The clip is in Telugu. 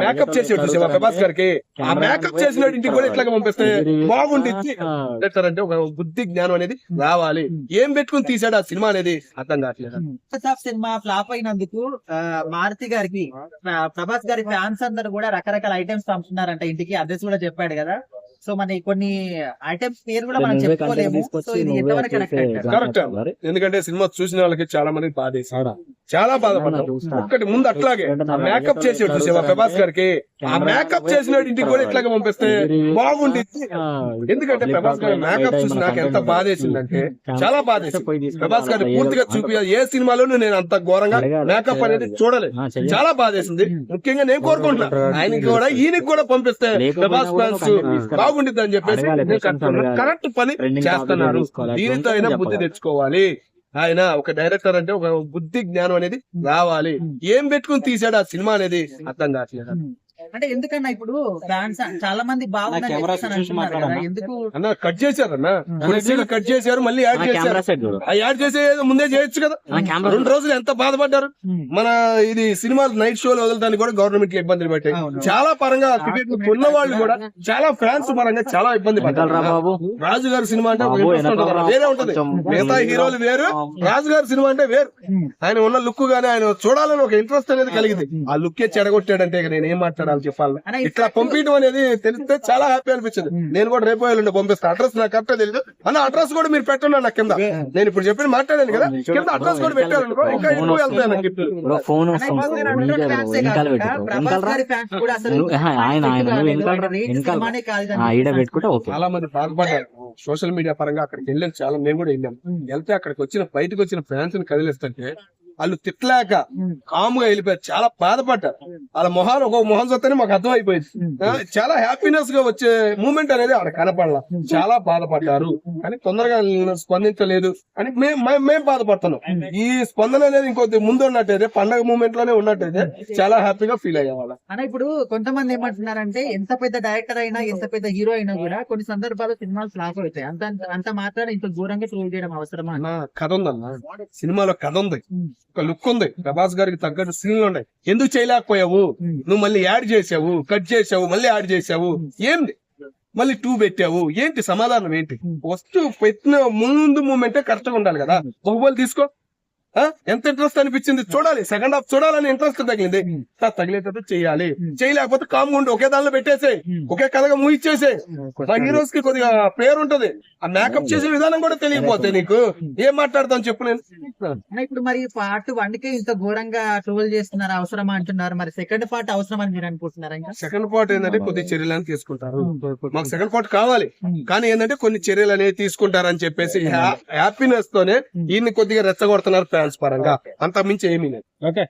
మేకప్ చేసి చూసావా ప్రభాస్ గారికి. ఆ మేకప్ చేసిన ఇంటికి కూడా ఇట్లాగా పంపిస్తే బాగుండిద్ది. అంటే ఒక బుద్ధి జ్ఞానం అనేది రావాలి. ఏం పెట్టుకుని తీసాడు ఆ సినిమా అనేది అర్థం కావట్లేదు? సినిమా ఫ్లాప్ అయినందుకు మారుతి గారికి ప్రభాస్ గారి ఫ్యాన్స్ అందరు కూడా రకరకాల ఐటమ్స్ పంపుతున్నారంట ఇంటికి. అడ్రస్ కూడా చెప్పాడు కదా. సో మన కొన్ని ఐటమ్స్ పేరు కూడా మనం చెప్పుకోలేము. సో ఇది ఎంతవరకు కరెక్ట్ ఎందుకంటే సినిమా చూసిన వాళ్ళకి చాలా మంది బాధేసి చాలా బాధపడ్డారు చూస్తా. ఒక్కటి ముందు అట్లాగే మేకప్ చేసి చూసావా ప్రభాస్ గారికి? ఆ మేకప్ చేసిన ఇంటికి కూడా ఇట్లాగా పంపిస్తే? బాగుండిద్ది ఎందుకంటే ప్రభాస్ గారి మేకప్ చూసి నాకు ఎంత బాధేసిందంటే చాలా బాధేసింది ప్రభాస్ గారిని పూర్తిగా చూపి ఏ సినిమాలోనూ నేను అంత ఘోరంగా మేకప్ అనేది చూడలేదు. చాలా బాధేసింది ముఖ్యంగా నేను కోరుకుంటున్నా. ఆయనకి కూడా ఈయనకి కూడా పంపిస్తే ప్రభాస్ ఫ్యాన్స్ బాగుండిద్ది అని చెప్పేసి. కరెక్ట్ పని చేస్తున్నారు. దీనితో అయినా బుద్ధి తెచ్చుకోవాలి. ఆయన ఒక డైరెక్టర్ అంటే ఒక బుద్ధి జ్ఞానం అనేది రావాలి. ఏం పెట్టుకుని తీసాడు ఆ సినిమా అనేది? అర్థం కావట్లేదు? అంటే ఎందుకన్నా ఇప్పుడు ఫ్యాన్స్ చాలా మంది? ఎందుకు అన్న కట్ చేశారన్న? సీన్లు కట్ చేశారు మళ్ళీ యాడ్ చేశారు. కెమెరా సెట్ చూడు. ఆ యాడ్ చేసే ముందే చేయొచ్చు కదా. రెండు రోజులు ఎంత బాధపడ్డారు? మన ఇది సినిమా నైట్ షోలు వదలడానికి కూడా గవర్నమెంట్ ఇబ్బందులు పెట్టాయి. చాలా పరంగా టికెట్ కొన్న వాళ్ళు కూడా చాలా ఫ్యాన్స్ పరంగా చాలా ఇబ్బంది పడ్డారు. బాబు. రాజు గారి సినిమా అంటే. వేరే ఉంటది మిగతా హీరోలు వేరు రాజు గారి సినిమా అంటే వేరు. ఆయన ఉన్న లుక్ గానీ ఆయన చూడాలని ఒక ఇంట్రెస్ట్ అనేది కలిగింది. ఆ లుక్ చెడగొట్టాడంటే నేను ఏం మాట్లాడాలి? చెప్పాలి. ఇట్లా పంపించడం అనేది తెలిస్తే చాలా హ్యాపీ అనిపించింది. నేను కూడా రేపు ఎల్లుండి పంపిస్తాను అడ్రస్ నాకు కరెక్ట్ తెలియదు అన్న అడ్రస్ కూడా మీరు పెట్టండి నా కింద. నేను ఇప్పుడు చెప్పిన మాట్లాడాను కదా. కింద అడ్రస్ కూడా పెట్టాను అనుకో ఇంకా ఎక్కువ ఫోన్ ఓకే. చాలా మంది బాధపడ్డారు. సోషల్ మీడియా పరంగా అక్కడికి వెళ్ళాను. చాలా మేము కూడా వెళ్ళాం వెళ్తే అక్కడికి వచ్చిన బయటకు వచ్చిన ఫ్యాన్స్ని కదిలిస్తుంటే వాళ్ళు తిట్టలేక కామ్గా వెళ్ళిపోయారు. చాలా బాధపడ్డారు. వాళ్ళ మొహాలు ఒక మొహం చూస్తేనే మాకు అర్థం అయిపోయింది చాలా హ్యాపీనెస్గా వచ్చే మూమెంట్ అనేది ఆడ కనపడాల. చాలా బాధపడ్డారు. కానీ తొందరగా స్పందించలేదు. అని మేము బాధపడుతున్నాం. ఈ స్పందన అనేది ఇంకొద్ది ముందు ఉన్నట్టయితే పండగ మూమెంట్లోనే ఉన్నట్టయితే చాలా హ్యాపీగా ఫీల్ అయ్యేవాళ్ళం. అన్న ఇప్పుడు కొంతమంది ఏమంటున్నారంటే ఎంత పెద్ద డైరెక్టర్ అయినా ఎంత పెద్ద హీరో అయినా కూడా కొన్ని సందర్భాల్లో సినిమాలు ఫ్లాప్ అవుతాయి. అంత అంత మాత్రాన ఇంత ఘోరంగా ట్రోల్ చేయడం అవసరమా? కథ ఉందన్న. సినిమాలో కథ ఉంది. ఒక లుక్ ఉంది. ప్రభాస్ గారికి తగ్గట్టు సీన్లు ఉన్నాయి. ఎందుకు చేయలేకపోయావు? నువ్వు మళ్ళీ యాడ్ చేసావు కట్ చేసావు మళ్ళీ యాడ్ చేసావు. ఏంది? మళ్ళీ టూ పెట్టావు. ఏంటి సమాధానం ఏంటి? ఫస్ట్ పెట్టిన ముందు మూమెంటే కరెక్ట్గా ఉండాలి కదా. బహుబలి తీసుకో? ఎంత ఇంట్రెస్ట్ అనిపించింది? చూడాలి. సెకండ్ హాఫ్ చూడాలని ఇంట్రెస్ట్ తగిలింది. సార్ తగిలేటట్టు చేయాలి. చేయలేకపోతే కామ్ ఉండి. ఒకే దానిలో పెట్టేసేయ్ ఒకే కథగా ముగిచ్చేసే మా హీరోస్కి కొద్దిగా పేరు ఉంటది. ఆ మేకప్ చేసే విధానం కూడా తెలియకపోతే నీకు. ఏం మాట్లాడతాను చెప్పు నేను. ఇప్పుడు మరి పార్ట్ వన్ కే ఇంత ఘోరంగా ట్రోల్ చేస్తున్నారు అవసరమా అంటున్నారు. మరి సెకండ్ పార్ట్ అవసరం అని మీరు అనుకుంటున్నారా సెకండ్ పార్ట్ ఏంటంటే కొద్ది చర్యలను తీసుకుంటారు. మాకు సెకండ్ పార్ట్ కావాలి. కానీ ఏంటంటే కొన్ని చర్యలు అనేవి తీసుకుంటారని చెప్పేసి హ్యాపీనెస్ తోనే ఈయన్ని కొద్దిగా రెచ్చగొడుతున్నారు ఫ్యాన్స్ పరంగా అంత మించి ఏమీ లేదు. ఓకే